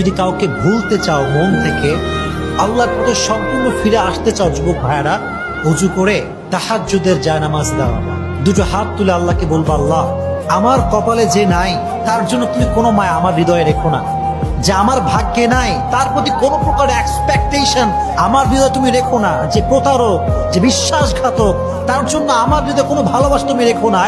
যদি কাউকে ভুলতে চাও মন থেকে আল্লাহর পথে সম্পূর্ণ ফিরে আসতে চাও, যুবক ভাইয়েরা উজু করে তাহাজ্জুদের জায়নামাজ দাও। দুটো হাত তুলে আল্লাহকে বলব, আল্লাহ, আমার কপালে যে নাই, তার জন্য তুমি কোনো মায়া আমার হৃদয়ে রেখো না। যে আমার ভাগ্যে নাই, তার প্রতি কোনো প্রকার এক্সপেকটেশন আমার হৃদয়ে তুমি রেখো না। যে প্রতারক, যে বিশ্বাসঘাতক, তার জন্য আমার হৃদয়ে কোনো ভালোবাসা তুমি রেখো না।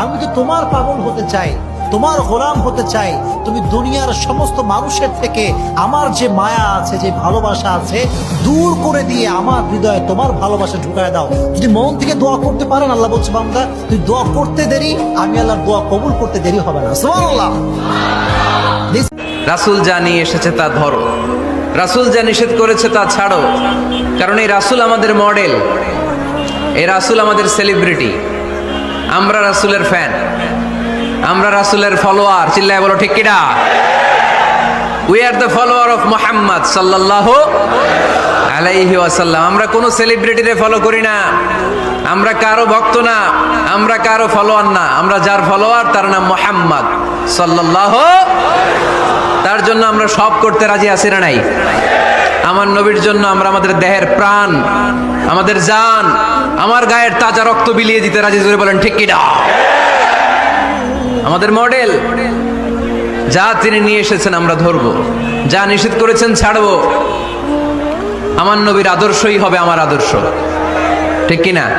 আমি তো তোমার পাগল হতে চাই। তোমার গোলাম হতে চাই। তুমি দুনিয়ার সমস্ত মানুষের থেকে আমার যে মায়া আছে, যে ভালোবাসা আছে, দূর করে দিয়ে আমার হৃদয়ে তোমার ভালোবাসা ঢুকায় দাও। যদি মন থেকে দোয়া করতে পারেন, আল্লাহ বলছে, বান্দা, তুই দোয়া করতে দেরি, আমি আল্লাহর দোয়া কবুল করতে দেরি হবে না। সুবহানাল্লাহ। রাসুল নিয়ে এসেছে তা ধরো। রাসুল যা নিষেধ করেছে তা ছাড়ো। কারণ এই রাসুল আমাদের মডেল এই রাসুল আমাদের সেলিব্রিটি আমরা রাসুলের ফ্যান আমরা রাসুলের ফলোয়ার, চিল্লায় বলো, ঠিক কিনা? We are the follower of Muhammad সাল্লাহ আলাইহি ওয়াসাল্লাম। আমরা কোনো সেলিব্রিটিরে ফলো করি না। আমরা কারও ভক্ত না, আমরা কারও ফলোয়ার না। আমরা যার ফলোয়ার তার নাম মোহাম্মদ সাল্লাহ তার জন্য আমরা সব করতে রাজি আছি না নাই? আমার নবীর জন্য আমরা আমাদের দেহের প্রাণ, আমাদের জান, আমার গায়ের তাজা রক্ত বিলিয়ে দিতে রাজি, জোরে বলেন, ঠিক কিনা? আমাদের মডেল। যা তিনি নিয়ে এসেছেন আমরা ধরবো। যা নিষেধ করেছেন ছাড়ব। আমার নবীর আদর্শই হবে আমার আদর্শ। ঠিক কিনা?